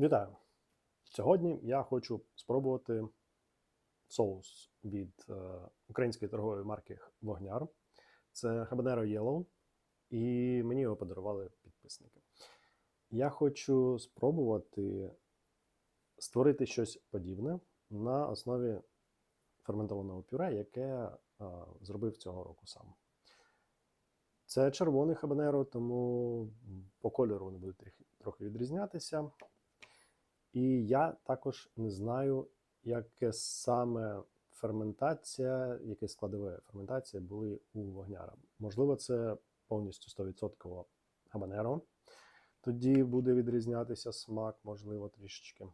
Вітаю! Сьогодні я хочу спробувати соус від е, української торгової марки Вогняр. Це Habanero Yellow, і мені його подарували підписники. Я хочу спробувати створити щось подібне на основі ферментованого пюре, яке е, зробив цього року сам. Це червоний хабанеро, тому по кольору вони будуть трохи- відрізнятися. І я також не знаю, яке саме ферментація, яке складове ферментація були у вогняра. Можливо, це повністю 100% хабанеро. Тоді буде відрізнятися смак, можливо, трішечки.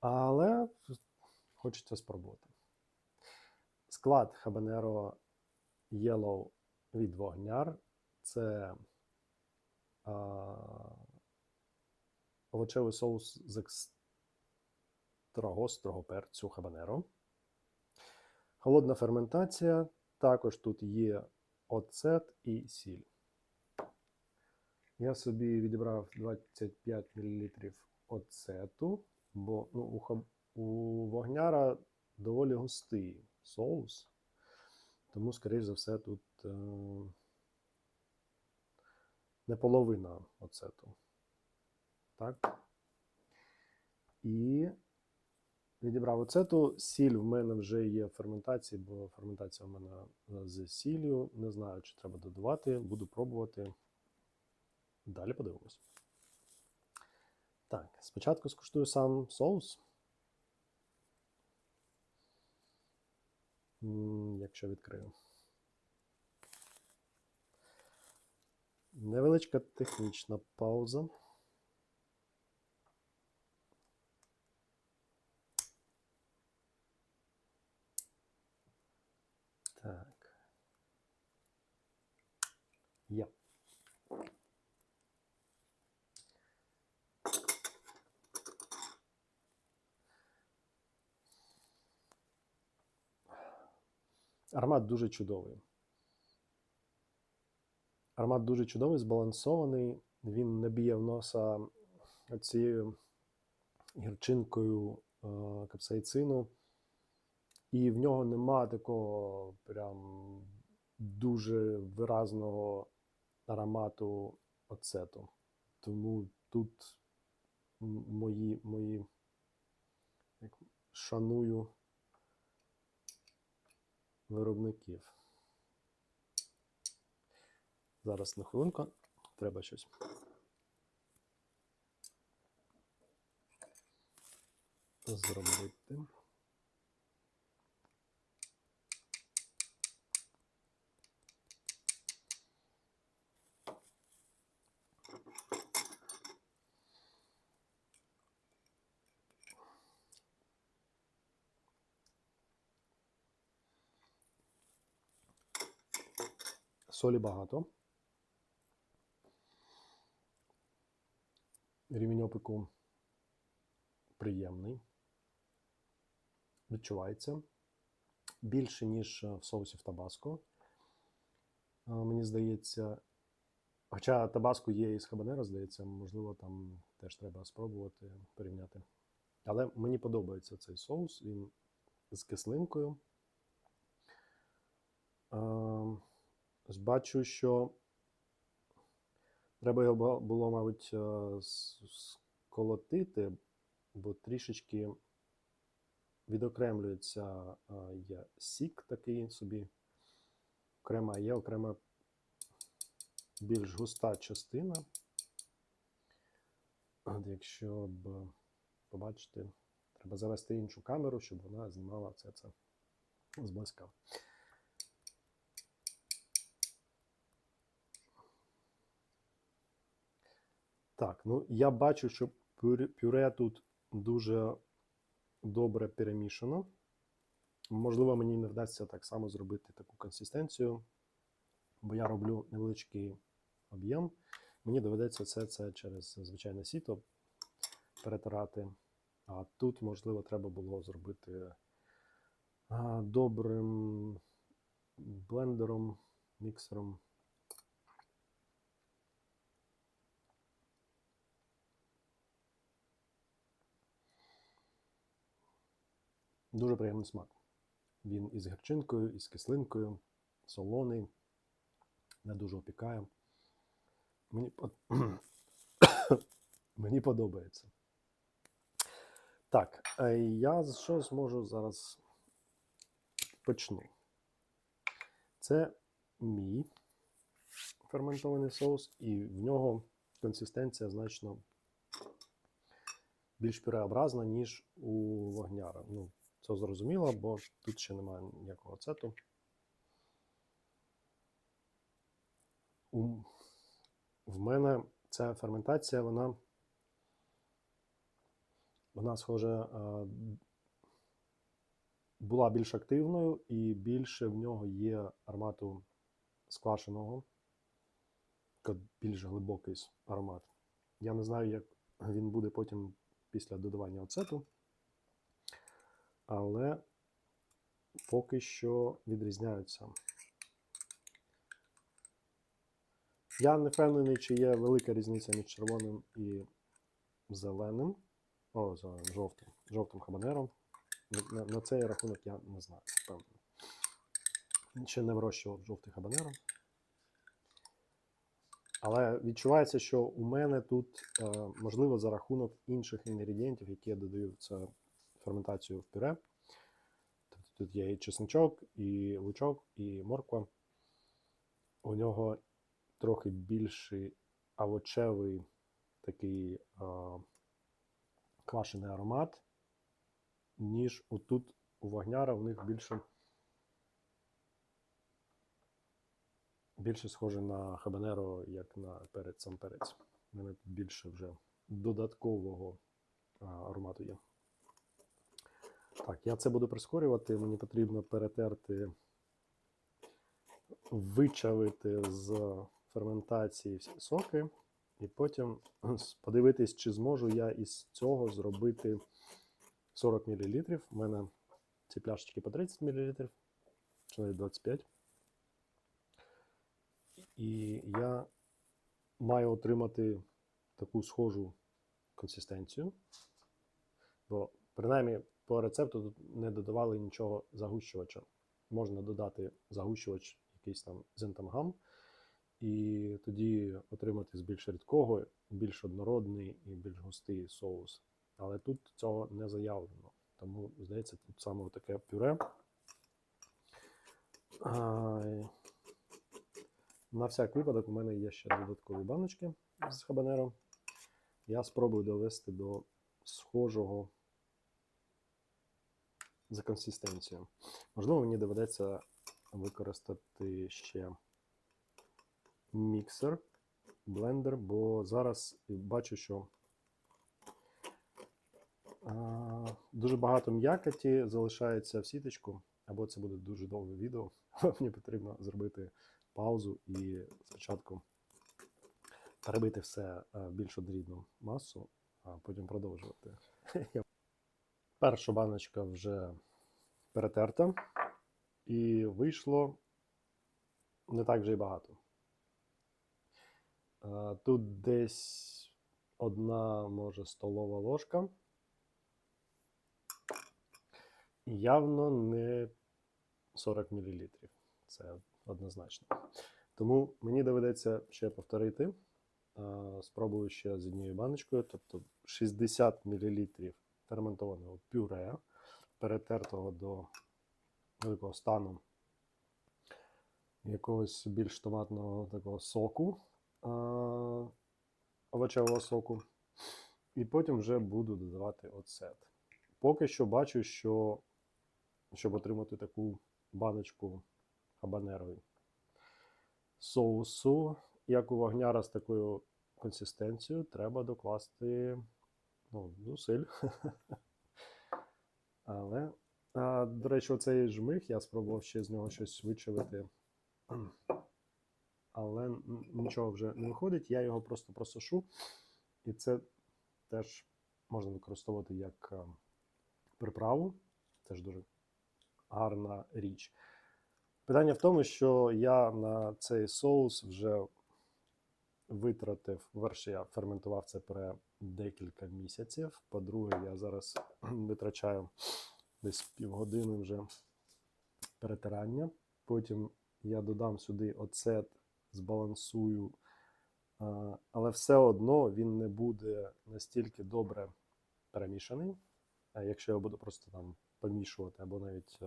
Але хочеться спробувати. Склад хабанеро Yellow від вогняр це а, овочевий соус з екстра гострого перцю хабанеро. Холодна ферментація. Також тут є оцет і сіль. Я собі відібрав 25 мл оцету, бо ну, у, хаб... у вогняра доволі густий соус. Тому, скоріш за все, тут е... не половина оцету. Так. І відібрав оцету. Сіль в мене вже є в ферментації, бо ферментація в мене е, з сіллю. Не знаю, чи треба додавати. Буду пробувати. Далі подивимось. Так, спочатку скуштую сам соус. Якщо відкрию. Невеличка технічна пауза. Так. Є. Аромат дуже чудовий. Аромат дуже чудовий, збалансований. Він не в носа цією гірчинкою е, капсаїцину. І в нього нема такого прям дуже виразного аромату оцету. Тому тут мої, мої як, шаную виробників. Зараз на хвилинку треба щось. Зробити. Солі багато. Рівень опіку приємний. Відчувається. Більше, ніж в соусі в табаско. Мені здається. Хоча табаско є із хабанеро, здається, можливо, там теж треба спробувати порівняти. Але мені подобається цей соус, він з кислинкою. Ось Бачу, що треба його було, мабуть, е, сколотити, бо трішечки відокремлюється е, є сік такий собі. Окрема є окрема більш густа частина. От якщо б побачити, треба завести іншу камеру, щоб вона знімала все це зблизька. Так, ну я бачу, що пюре, тут дуже добре перемішано. Можливо, мені не вдасться так само зробити таку консистенцію, бо я роблю невеличкий об'єм. Мені доведеться все це через звичайне сіто перетирати. А тут, можливо, треба було зробити добрим блендером, міксером. Дуже приємний смак. Він із гірчинкою, із кислинкою, солоний, не дуже опікає. Мені, Мені подобається. Так, е, я що зможу зараз почну. Це мій ферментований соус, і в нього консистенція значно більш пюреобразна, ніж у вогняра. Ну, це зрозуміло, бо тут ще немає ніякого ацету. У, в мене ця ферментація, вона, вона схоже, була більш активною і більше в нього є аромату сквашеного, більш глибокий аромат. Я не знаю, як він буде потім після додавання оцету, але поки що відрізняються. Я не впевнений, чи є велика різниця між червоним і зеленим. О, зеленим, жовтим, жовтим хабанером. На, на, цей рахунок я не знаю, впевнений. Ще не вирощував жовтий хабанеро. Але відчувається, що у мене тут, е, можливо, за рахунок інших інгредієнтів, які я додаю це ферментацію в пюре. Тобто тут є і чесничок, і лучок, і морква. У нього трохи більший овочевий такий е, квашений аромат, ніж отут у вогняра у них більше. Більше схоже на хабанеро, як на перець сам перець. У мене тут більше вже додаткового аромату є. Так, я це буду прискорювати. Мені потрібно перетерти, вичавити з ферментації всі соки, і потім подивитись, чи зможу я із цього зробити 40 мл. У мене ці пляшечки по 30 мл, чи навіть 25 і я маю отримати таку схожу консистенцію. Бо, принаймні, по рецепту тут не додавали нічого загущувача. Можна додати загущувач, якийсь там зентамгам, і тоді отримати з більш рідкого, більш однородний і більш густий соус. Але тут цього не заявлено. Тому, здається, тут саме таке пюре. А, на всяк випадок, у мене є ще додаткові баночки з хабанером. Я спробую довести до схожого за консистенцією. Можливо, мені доведеться використати ще міксер, блендер, бо зараз бачу, що а, дуже багато м'якоті залишається в сіточку, або це буде дуже довге відео. Мені потрібно зробити паузу і спочатку перебити все е, більш однорідну масу, а потім продовжувати. Перша баночка вже перетерта, і вийшло не так вже й багато. Е, Тут десь одна, може, столова ложка. Явно не 40 мл. Це однозначно. Тому мені доведеться ще повторити. Е, Спробую ще з однією баночкою, тобто 60 мл ферментованого пюре, перетертого до великого стану якогось більш томатного такого соку, овочевого соку. І потім вже буду додавати оцет. Поки що бачу, що щоб отримати таку баночку хабанеровий соусу, як у вогняра з такою консистенцією, треба докласти ну, зусиль. Але, а, до речі, оцей жмих, я спробував ще з нього щось вичавити. Але нічого вже не виходить, я його просто просушу, і це теж можна використовувати як приправу. Теж дуже гарна річ. Питання в тому, що я на цей соус вже витратив, перше, я ферментував це пюре декілька місяців. По-друге, я зараз витрачаю десь півгодини вже перетирання. Потім я додам сюди оцет, збалансую, але все одно він не буде настільки добре перемішаний. Якщо я буду просто там помішувати, або навіть е,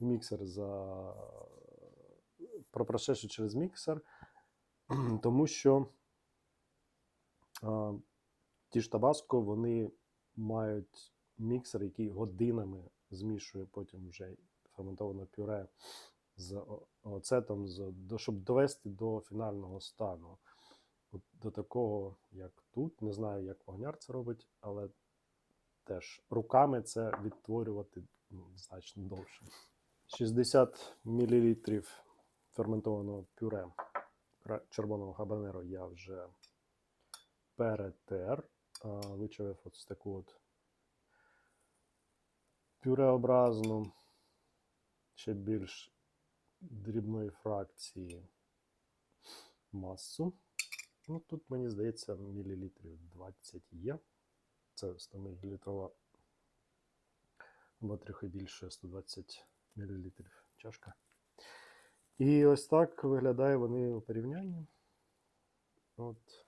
в міксер за пропрошедши через міксер, тому що ті ж табаско, вони мають міксер, який годинами змішує потім вже ферментоване пюре з оцетом, щоб довести до фінального стану. До такого, як тут. Не знаю, як вогняр це робить, але теж руками це відтворювати ну, значно довше. 60 мл ферментованого пюре червоного хабанеро я вже перетер, вичавив ось таку от пюреобразну, ще більш дрібної фракції масу. Ну, тут, мені здається, мілілітрів 20 є. Це 100 мл або трохи більше 120 мл чашка. І ось так виглядає вони у порівнянні. От.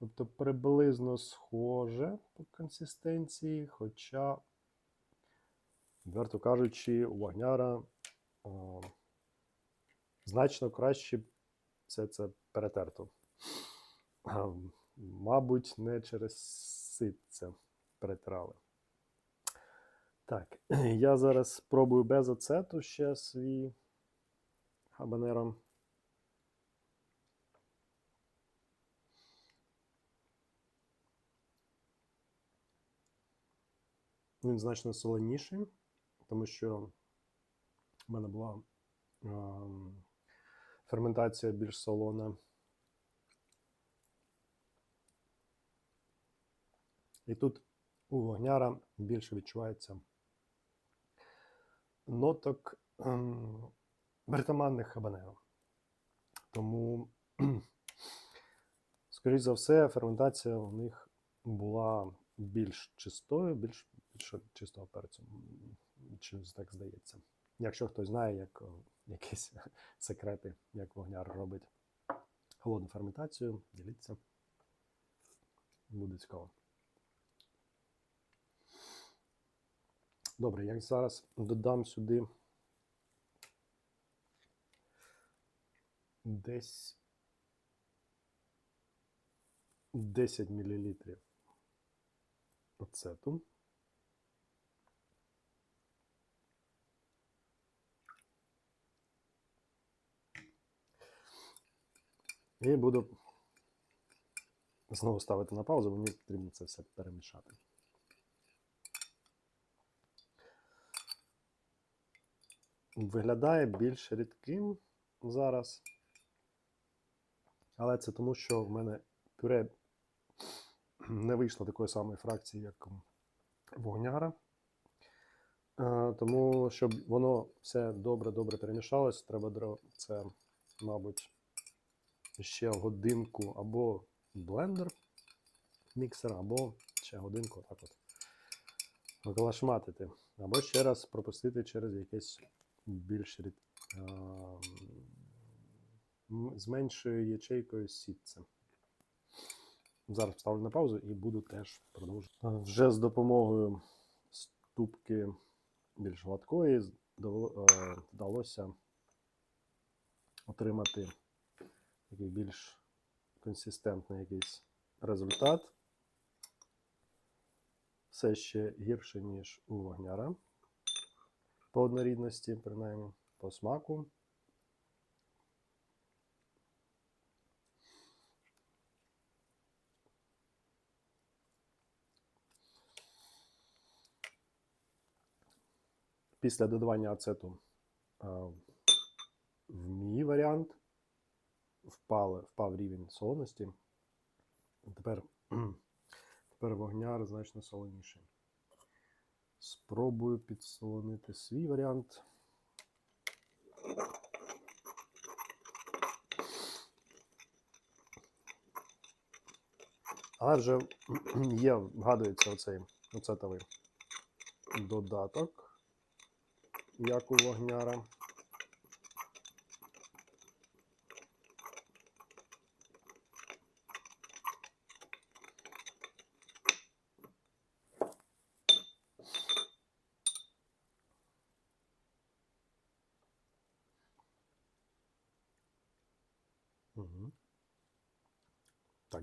Тобто приблизно схоже по консистенції, хоча, відверто кажучи, у вогняра о, значно краще все це перетерто. А, Мабуть, не через ситце перетирали. Так, я зараз спробую без ацету ще свій хабанеро. Він значно солоніший, тому що в мене була ем, ферментація більш солона. І тут у вогняра більше відчувається ноток ем, притаманних хабанеро. Тому, скоріш за все, ферментація у них була більш чистою, більш, більше чистого перцю. Чимось так здається. Якщо хтось знає, як якісь секрети, як вогняр робить холодну ферментацію, діліться. Буде цікаво. Добре, я зараз додам сюди десь 10 мл оцету. І буду знову ставити на паузу, мені потрібно це все перемішати. Виглядає більш рідким зараз. Але це тому, що в мене пюре не вийшло такої самої фракції, як вогняра. Е, Тому, щоб воно все добре-добре перемішалось, треба це, мабуть, ще годинку або блендер міксер, або ще годинку так от околашматити. Або ще раз пропустити через якесь більш рід... з меншою ячейкою сітце. Зараз ставлю на паузу і буду теж продовжувати. Вже з допомогою ступки більш гладкої вдалося отримати такий більш консистентний якийсь результат. Все ще гірше, ніж у вогняра. По однорідності, принаймні, по смаку. Після додавання ацету в мій варіант впали, впав рівень солоності. Тепер, тепер вогняр значно солоніший. Спробую підсолонити свій варіант. Але вже є, вгадується оцей оцетовий додаток, як у вогняра.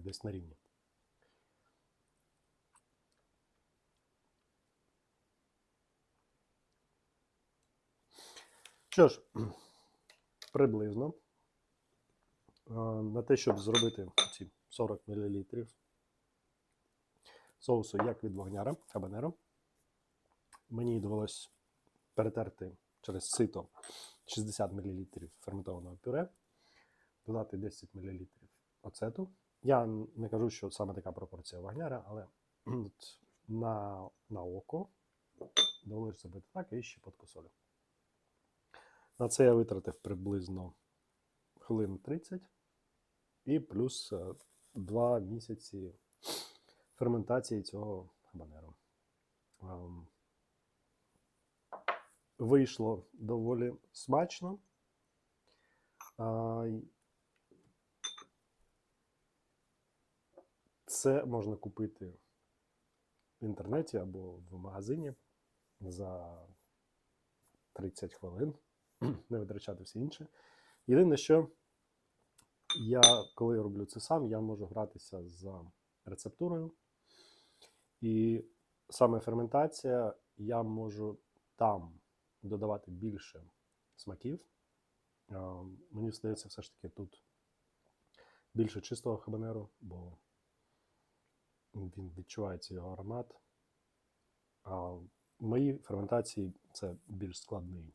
Десь на рівні. Що ж, приблизно на те, щоб зробити ці 40 мл соусу як від вогняра хабанеро, мені довелось перетерти через сито 60 мл ферментованого пюре, додати 10 мл оцету. Я не кажу, що саме така пропорція вогняра, але от на, на око довелося зробити так і щепотку солі. На це я витратив приблизно хвилин 30 і плюс 2 місяці ферментації цього хабанеру. Ем, Вийшло доволі смачно. А, й- Це можна купити в інтернеті або в магазині за 30 хвилин, не витрачати все інше. Єдине, що я, коли роблю це сам, я можу гратися з рецептурою. І саме ферментація, я можу там додавати більше смаків. Мені здається, все ж таки тут більше чистого хабанеру, бо він відчувається його аромат. А в моїй ферментації це більш складний.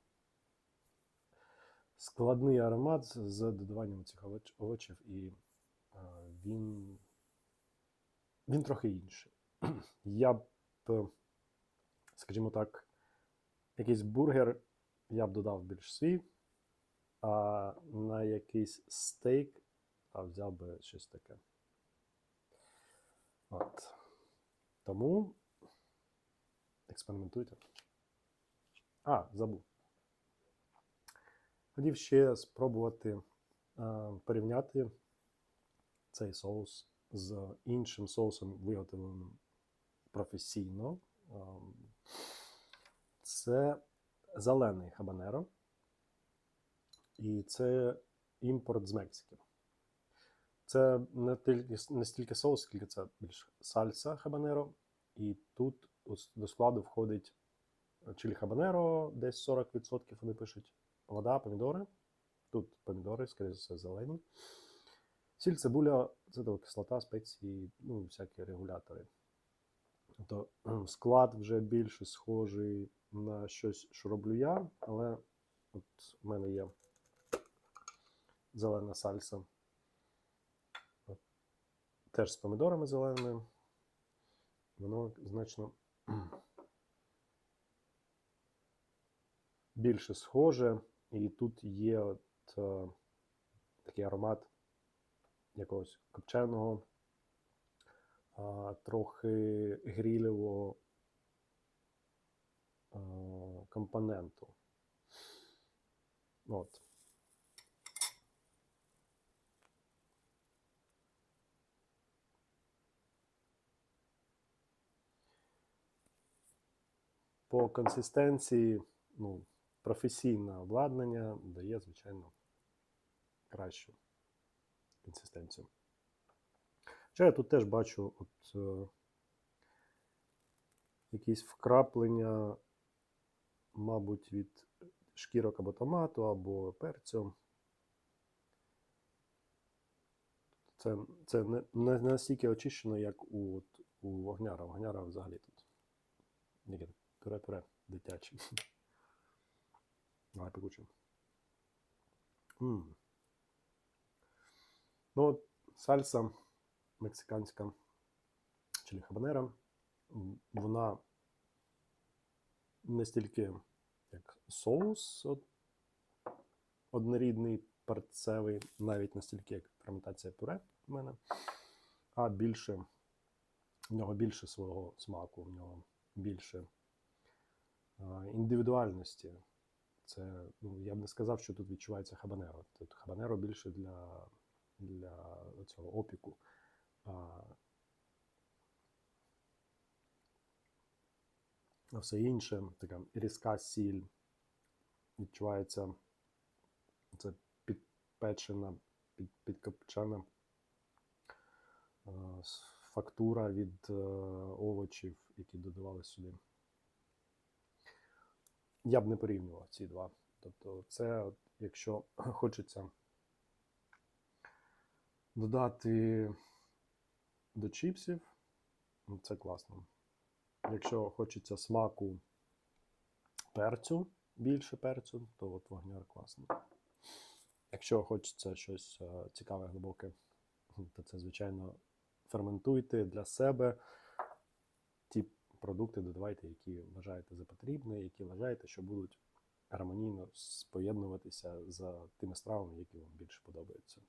Складний аромат з додаванням цих овочів, і він, він трохи інший. Я б, е, скажімо так, якийсь бургер я б додав більш свій, а на якийсь стейк взяв би щось таке. От. Тому експериментуйте. А, забув. Хотів ще спробувати е, порівняти цей соус з іншим соусом, виготовленим професійно. Ем, Це зелений хабанеро. І це імпорт з Мексики. Це не тільки не стільки соус, скільки це більш сальса хабанеро. І тут до складу входить чилі хабанеро, десь 40% вони пишуть. Вода, помідори. Тут помідори, скоріше все, зелені. Сіль, цибуля, цитова кислота, спеції, ну, всякі регулятори. Тобто склад вже більше схожий на щось, що роблю я, але от у мене є зелена сальса. Теж з помідорами зеленими. Воно значно більше схоже, і тут є от, е, такий аромат якогось копченого, а, трохи грілевого а, компоненту. От. По консистенції, ну, професійне обладнання дає, звичайно, кращу консистенцію. Хоча я тут теж бачу от, е, якісь вкраплення, мабуть, від шкірок або томату, або перцю. Це, це не, не настільки очищено, як у, от, у вогняра. Вогняра взагалі тут. Пюре-пюре дитяче. Покучимо. М. Ну, от сальса мексиканська чилі хабанера, вона не стільки як соус от, однорідний, перцевий, навіть не стільки як ферментація пюре в мене, а більше в нього більше свого смаку, в нього більше індивідуальності. Це, ну, я б не сказав, що тут відчувається хабанеро. Тут хабанеро більше для, для цього опіку. А, все інше, така різка сіль, відчувається це підпечена, під, підкопчена фактура від е, овочів, які додавали сюди. Я б не порівнював ці два. Тобто, це, якщо хочеться додати до чіпсів, ну, це класно. Якщо хочеться смаку перцю, більше перцю, то от вогняр класно. Якщо хочеться щось е, цікаве, глибоке, то це, звичайно, ферментуйте для себе ті продукти додавайте, які вважаєте за потрібне, які вважаєте, що будуть гармонійно споєднуватися з тими стравами, які вам більше подобаються.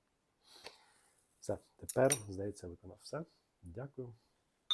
Все, тепер, здається, виконав все. Дякую.